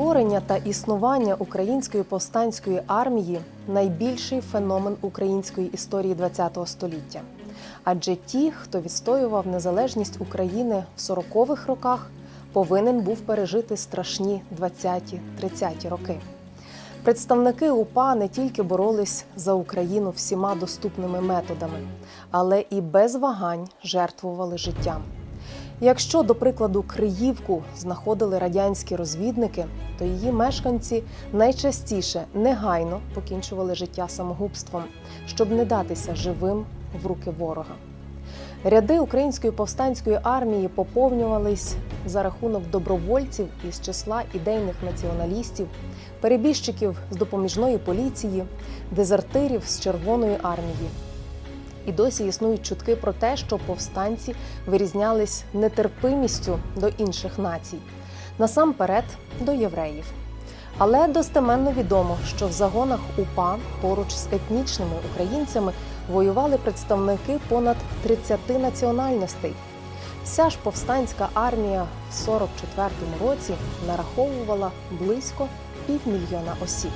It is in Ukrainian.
Створення та існування української повстанської армії найбільший феномен української історії ХХ століття. Адже ті, хто відстоював незалежність України в 40-х роках, повинен був пережити страшні 20-30-ті роки. Представники УПА не тільки боролись за Україну всіма доступними методами, але і без вагань жертвували життям. Якщо, до прикладу, Криївку знаходили радянські розвідники, то її мешканці найчастіше негайно покінчували життя самогубством, щоб не датися живим в руки ворога. Ряди української повстанської армії поповнювались за рахунок добровольців із числа ідейних націоналістів, перебіжчиків з допоміжної поліції, дезертирів з Червоної армії. І досі існують чутки про те, що повстанці вирізнялись нетерпимістю до інших націй, насамперед до євреїв. Але достеменно відомо, що в загонах УПА поруч з етнічними українцями воювали представники понад 30 національностей. Вся ж повстанська армія в 44-му році нараховувала близько півмільйона осіб.